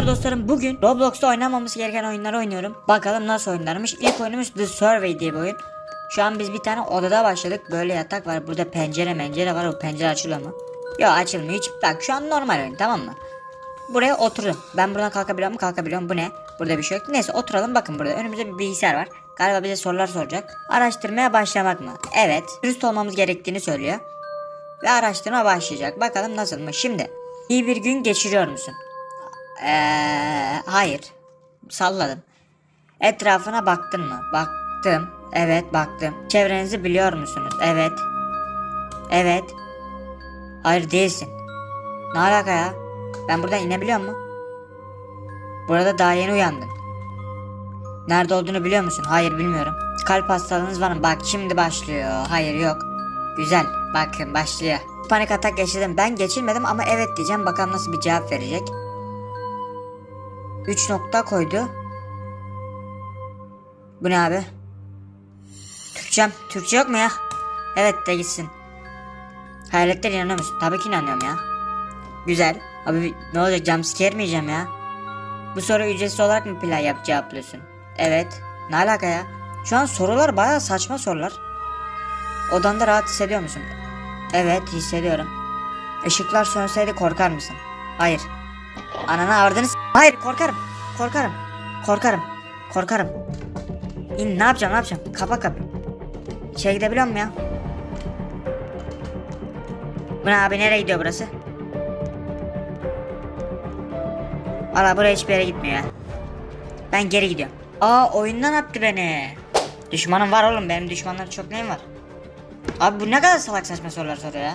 Selamlar dostlarım. Bugün Roblox'ta oynamamız gereken oyunları oynuyorum. Bakalım nasıl oynarmış. İlk oyunumuz The Survey diye bir oyun. Şu an biz bir tane odada başladık. Böyle yatak var. Burada pencere mencere var. O pencere açılıyor mu? Yok açılmıyor. Hiç bak şu an normal oyun tamam mı? Buraya oturun. Ben buradan kalkabiliyor mu? Kalkabiliyorum. Bu ne? Burada bir şey yok. Neyse oturalım. Bakın burada önümüzde bir bilgisayar var. Galiba bize sorular soracak. Araştırmaya başlamak mı? Evet. Dürüst olmamız gerektiğini söylüyor. Ve araştırma başlayacak. Bakalım nasıl mı? Şimdi iyi bir gün geçiriyor musun? Eee hayır. Salladım. Etrafına baktın mı? Baktım. Evet baktım. Çevrenizi biliyor musunuz? Evet. Evet. Hayır değilsin. Ne alaka ya? Ben buradan inebiliyor mu? Burada daha yeni uyandın. Nerede olduğunu biliyor musun? Hayır bilmiyorum. Kalp hastalığınız var mı? Bak şimdi başlıyor. Hayır yok. Güzel. Bakın başlıyor. Panik atak geçirdim. Ben geçirmedim ama evet diyeceğim. Bakalım nasıl bir cevap verecek. 3 nokta koydu. Bu ne abi? Türkçem. Türkçe yok mu ya? Evet de gitsin. Hayaletler inanıyor musun? Tabii ki inanıyorum ya. Güzel. Abi ne olacak jumpscare mi yiyeceğim ya? Bu soru ücretsiz olarak mı plan yap cevaplıyorsun? Evet. Ne alaka ya? Şu an sorular bayağı saçma sorular. Odanda rahat hissediyor musun? Evet hissediyorum. Işıklar sönseydi korkar mısın? Hayır. Ananı ardını s- Hayır korkarım. Korkarım. Korkarım. Korkarım. İn ne yapacağım ne yapacağım? Kapa kapı. İçeri gidebiliyor muyum ya? Bu abi nereye gidiyor burası? Valla buraya hiçbir yere gitmiyor ya. Ben geri gidiyorum. Aa oyundan attı beni. Düşmanım var oğlum benim düşmanlarım çok neyim var? Abi bu ne kadar salak saçma sorular soruyor ya.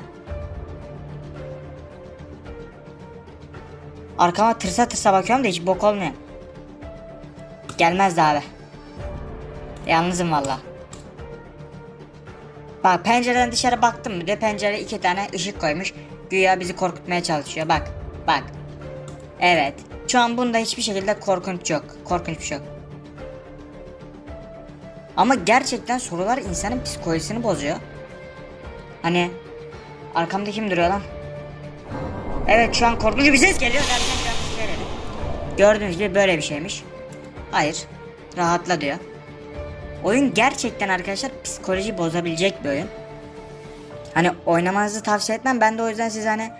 Arkama tırsa tırsa bakıyorum da hiç bok olmuyor. Gelmez de abi. Yalnızım valla. Bak pencereden dışarı baktım mı de pencereye iki tane ışık koymuş. Güya bizi korkutmaya çalışıyor. Bak. Bak. Evet. Şu an bunda hiçbir şekilde korkunç yok. Korkunç bir şey yok. Ama gerçekten sorular insanın psikolojisini bozuyor. Hani arkamda kim duruyor lan? Evet şu an korkunç bir ses geliyor. Gördüğünüz gibi böyle bir şeymiş. Hayır. Rahatla diyor. Oyun gerçekten arkadaşlar psikoloji bozabilecek bir oyun. Hani oynamanızı tavsiye etmem. Ben de o yüzden size hani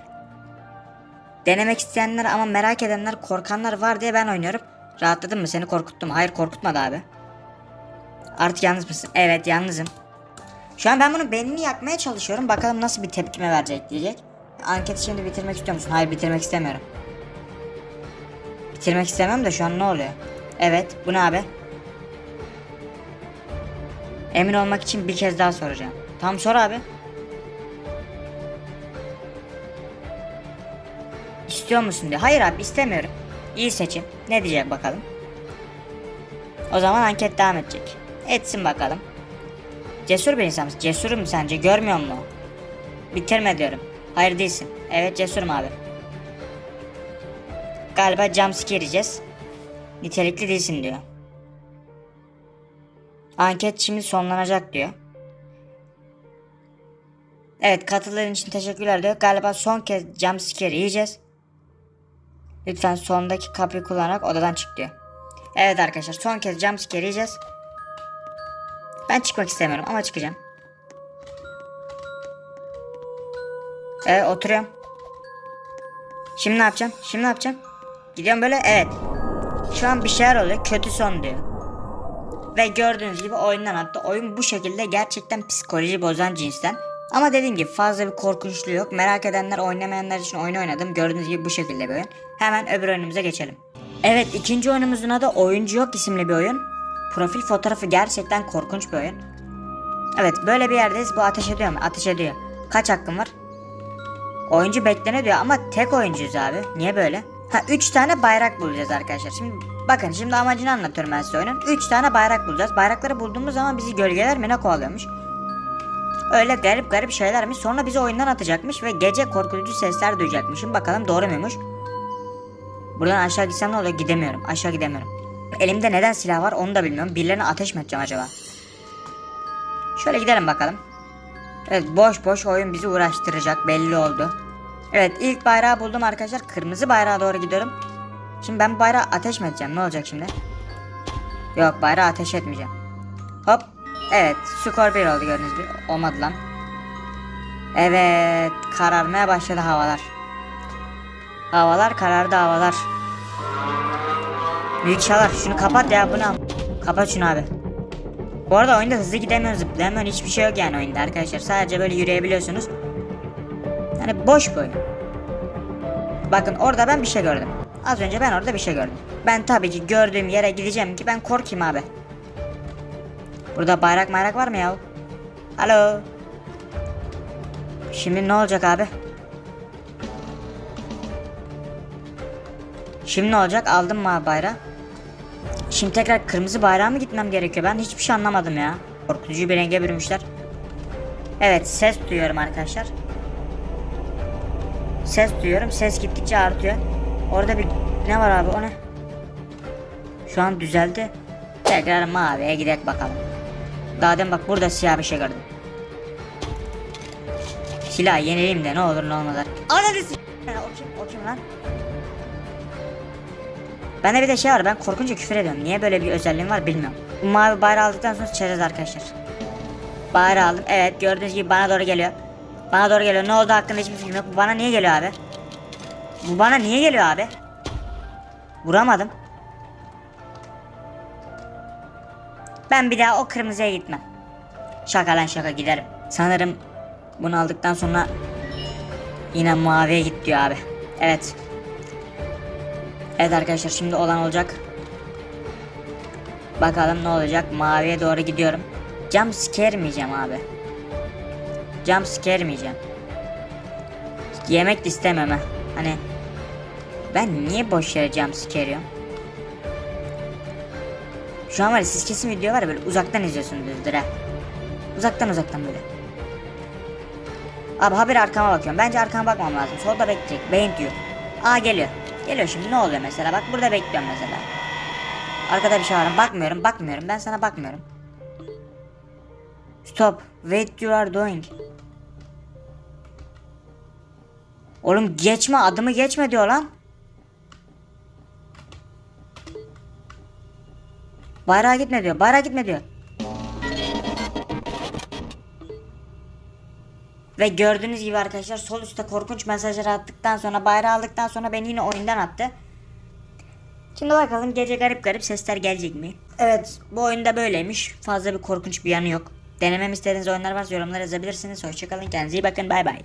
denemek isteyenler ama merak edenler, korkanlar var diye ben oynuyorum. Rahatladın mı? Seni korkuttum. Hayır korkutmadı abi. Artık yalnız mısın? Evet yalnızım. Şu an ben bunu beynini yakmaya çalışıyorum. Bakalım nasıl bir tepkime verecek diyecek. Anketi şimdi bitirmek istiyor musun? Hayır bitirmek istemiyorum. Bitirmek istemem de şu an ne oluyor? Evet bu ne abi? Emin olmak için bir kez daha soracağım. Tamam sor abi. İstiyor musun diye. Hayır abi istemiyorum. İyi seçim. Ne diyecek bakalım. O zaman anket devam edecek. Etsin bakalım. Cesur bir insan mısın? Cesurum sence? Görmüyor musun? Bitirme diyorum. Hayır değilsin. Evet cesurum abi. Galiba jumpscare yiyeceğiz. Nitelikli değilsin diyor. Anket şimdi sonlanacak diyor. Evet katıldığın için teşekkürler diyor. Galiba son kez jumpscare yiyeceğiz. Lütfen sondaki kapıyı kullanarak odadan çık diyor. Evet arkadaşlar son kez jumpscare yiyeceğiz. Ben çıkmak istemiyorum ama çıkacağım. Evet oturuyorum. Şimdi ne yapacağım? Şimdi ne yapacağım? Gidiyorum böyle evet. Şu an bir şeyler oluyor. Kötü son diyor. Ve gördüğünüz gibi oyundan attı. Oyun bu şekilde gerçekten psikoloji bozan cinsten. Ama dediğim gibi fazla bir korkunçluğu yok. Merak edenler oynamayanlar için oyun oynadım. Gördüğünüz gibi bu şekilde bir oyun. Hemen öbür oyunumuza geçelim. Evet ikinci oyunumuzun adı Oyuncu Yok isimli bir oyun. Profil fotoğrafı gerçekten korkunç bir oyun. Evet böyle bir yerdeyiz. Bu ateş ediyor mu? Ateş ediyor. Kaç hakkım var? Oyuncu bekleniyor diyor ama tek oyuncuyuz abi. Niye böyle? Ha 3 tane bayrak bulacağız arkadaşlar. Şimdi bakın şimdi amacını anlatıyorum ben size oyunun. 3 tane bayrak bulacağız. Bayrakları bulduğumuz zaman bizi gölgeler mi ne kovalıyormuş. Öyle garip garip şeylermiş. Sonra bizi oyundan atacakmış ve gece korkutucu sesler duyacakmışım. Bakalım doğru muymuş? Buradan aşağı gitsem ne oluyor? Gidemiyorum. Aşağı gidemiyorum. Elimde neden silah var onu da bilmiyorum. Birilerine ateş mi edeceğim acaba? Şöyle gidelim bakalım. Evet boş boş oyun bizi uğraştıracak belli oldu. Evet ilk bayrağı buldum arkadaşlar. Kırmızı bayrağa doğru gidiyorum. Şimdi ben bayrağı ateş mi edeceğim? Ne olacak şimdi? Yok bayrağı ateş etmeyeceğim. Hop. Evet skor 1 oldu gördüğünüz gibi. Olmadı lan. Evet kararmaya başladı havalar. Havalar karardı havalar. Büyük çalar şunu kapat ya bunu al. Kapat şunu abi. Bu arada oyunda hızlı gidemiyorsun zıplayamıyorsun hiçbir şey yok yani oyunda arkadaşlar. Sadece böyle yürüyebiliyorsunuz. Yani boş oyun. Bakın orada ben bir şey gördüm. Az önce ben orada bir şey gördüm. Ben tabii ki gördüğüm yere gideceğim ki ben korkayım abi. Burada bayrak bayrak var mı ya? Alo. Şimdi ne olacak abi? Şimdi ne olacak? Aldım mı abi bayrağı? Şimdi tekrar kırmızı bayrağa mı gitmem gerekiyor? Ben hiçbir şey anlamadım ya. Korkutucu bir renge bürümüşler. Evet ses duyuyorum arkadaşlar. Ses duyuyorum. Ses gittikçe artıyor. Orada bir ne var abi o ne? Şu an düzeldi. Tekrar maviye gidelim bakalım. Daha bak burada siyah bir şey gördüm. Silah yenileyim de ne olur ne olmaz. Ananı O? O kim lan? Bende bir de şey var ben korkunca küfür ediyorum. Niye böyle bir özelliğim var bilmiyorum. Bu mavi bayrağı aldıktan sonra sıçacağız arkadaşlar. Bayrağı aldım. Evet gördüğünüz gibi bana doğru geliyor. Bana doğru geliyor. Ne oldu hakkında hiçbir fikrim yok. Bu bana niye geliyor abi? Bu bana niye geliyor abi? Vuramadım. Ben bir daha o kırmızıya gitmem. Şaka lan şaka giderim. Sanırım bunu aldıktan sonra yine maviye git diyor abi. Evet. Evet arkadaşlar şimdi olan olacak. Bakalım ne olacak. Maviye doğru gidiyorum. Jump scare miyeceğim abi. Jump scare miyeceğim. Yemek de istemem ha. Hani ben niye boş yere jump scare yiyorum? Şu an var ya siz kesin video var ya böyle uzaktan izliyorsunuzdur ha. Uzaktan uzaktan böyle. Abi haberi arkama bakıyorum. Bence arkama bakmam lazım. Solda bekleyecek. Beyin diyor. Aa geliyor. Geliyor şimdi ne oluyor mesela? Bak burada bekliyorum mesela. Arkada bir şey var. mı? Bakmıyorum, bakmıyorum. Ben sana bakmıyorum. Stop. Wait you are doing. Oğlum geçme adımı geçme diyor lan. Bayrağa gitme diyor. Bayrağa gitme diyor. Ve gördüğünüz gibi arkadaşlar sol üstte korkunç mesajları attıktan sonra bayrağı aldıktan sonra beni yine oyundan attı. Şimdi bakalım gece garip garip sesler gelecek mi? Evet bu oyunda böyleymiş. Fazla bir korkunç bir yanı yok. Denememi istediğiniz oyunlar varsa yorumlara yazabilirsiniz. Hoşçakalın kendinize iyi bakın bay bay.